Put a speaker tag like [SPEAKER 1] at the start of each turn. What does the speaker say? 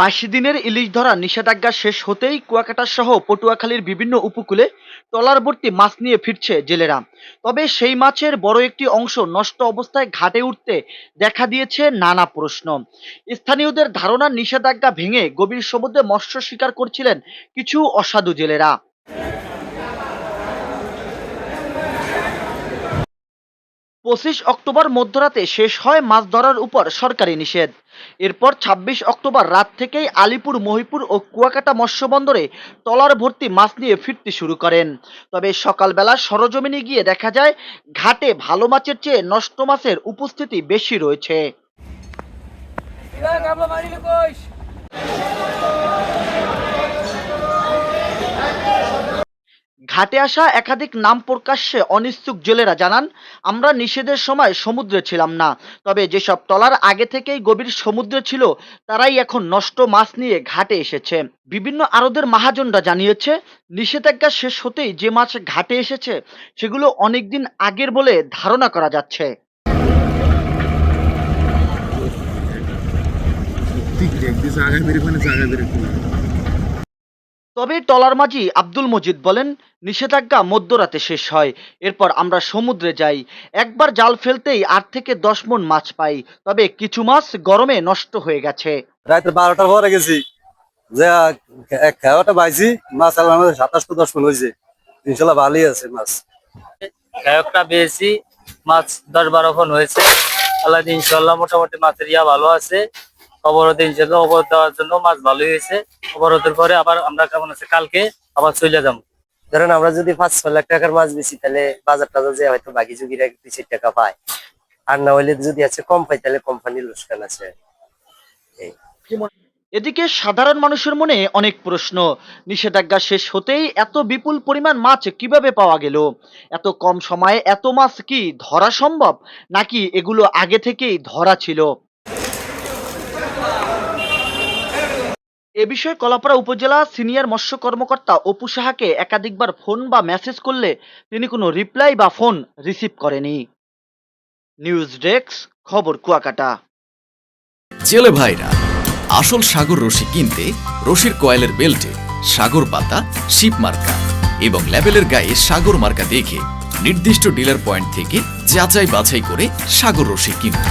[SPEAKER 1] বাইশ দিনের ইলিশ ধরা নিষেধাজ্ঞা শেষ হতেই কুয়াকাটা সহ পটুয়াখালীর বিভিন্ন উপকূলে ট্রলার ভর্তি মাছ নিয়ে ফিরছে জেলেরা। তবে সেই মাছের বড় একটি অংশ নষ্ট অবস্থায় ঘাটে উঠতে দেখা দিয়েছে নানা প্রশ্ন। স্থানীয়দের ধারণা, নিষেধাজ্ঞা ভেঙে গভীর সমুদ্রে মৎস্য শিকার করছিলেন কিছু অসাধু জেলেরা। পঁচিশ অক্টোবর মধ্যরাতে শেষ হয় মাছ ধরার উপর সরকারি নিষেধ। এরপর ছাব্বিশ অক্টোবর রাত থেকেই আলিপুর, মহিপুর ও কুয়াকাটা মৎস্য বন্দরে ট্রলার ভর্তি মাছ নিয়ে ফিরতে শুরু করেন। তবে সকালবেলা সরজমিনে গিয়ে দেখা যায়, ঘাটে ভালো মাছের চেয়ে নষ্ট মাছের উপস্থিতি বেশি রয়েছে। ঘাটে আসা একাধিক নাম প্রকাশ্যে অনিচ্ছুক জেলেরা জানান, আমরা নিষেধের সময় সমুদ্রে ছিলাম না। তবে যেসব ট্রলার আগে থেকেই গভীর সমুদ্রে ছিল, তারাই এখন নষ্ট মাছ নিয়ে ঘাটে এসেছে। বিভিন্ন আরদের মাহাজনরা জানিয়েছে, নিষেধাজ্ঞা শেষ হতেই যে মাছ ঘাটে এসেছে, সেগুলো অনেকদিন আগের বলে ধারণা করা যাচ্ছে।
[SPEAKER 2] মানে জায়গায় বেরিয়ে
[SPEAKER 1] তবে টলার মাঝি আব্দুল মজিদ বলেন নিষেধাজ্ঞা মধ্যরাতে শেষ হয়। এরপর আমরা সমুদ্রে যাই। একবার জাল ফেলতেই আট থেকে দশ মন মাছ পাই তবে কিছু মাছ গরমে নষ্ট হয়ে গেছে।
[SPEAKER 3] রাত্রে বারোটার পরে গেছি। যে এক পাইছি মাছ আল্লাহ আমাদের সাতাশটা দশ মন হয়েছে ইনশাল্লাহ ভালোই আছে মাছ।
[SPEAKER 4] গায়কটা পেয়েছি মাছ দশ বারো ফোন হয়েছে। আল্লাহ ইনশাল্লাহ মোটামুটি মাছের ইয়া ভালো আছে। অবরোধ ইনশাল্লাহ অবরোধ দেওয়ার জন্য মাছ ভালোই হয়েছে। অবরোধের পরে আবার আমরা কেমন আছে কালকে আবার চলে যাব
[SPEAKER 5] ধরেন আমরা যদি পাঁচ ছয় লাখ টাকার মাছ বেশি তাহলে বাজার টাজার যে হয়তো বাকি যুগিরা দুই চার টাকা পায়। আর না হলে যদি আছে কম পাই তাহলে কোম্পানির লোকসান আছে।
[SPEAKER 1] এদিকে সাধারণ মানুষের মনে অনেক প্রশ্ন। নিষেধাজ্ঞা শেষ হতেই এত বিপুল পরিমাণ মাছ কীভাবে পাওয়া গেল? এত কম সময়ে এত মাছ কি ধরা সম্ভব? নাকি এগুলো আগে থেকেই ধরা ছিল? এ বিষয়ে কলাপাড়া উপজেলা সিনিয়র মৎস্য কর্মকর্তা অপু সাহাকে একাধিকবার ফোন বা মেসেজ করলে তিনি কোনো রিপ্লাই বা ফোন রিসিভ করেনি। নিউজ ডেস্ক, খবর কুয়াকাটা।
[SPEAKER 6] জেলে ভাইরা, আসল সাগর রশি কিনতে রশির কয়েলের বেল্টে সাগর পাতা, শিপ মার্কা এবং লেবেলের গায়ে সাগর মার্কা দেখে নির্দিষ্ট ডিলার পয়েন্ট থেকে যাচাই বাছাই করে সাগর রশি কিনুন।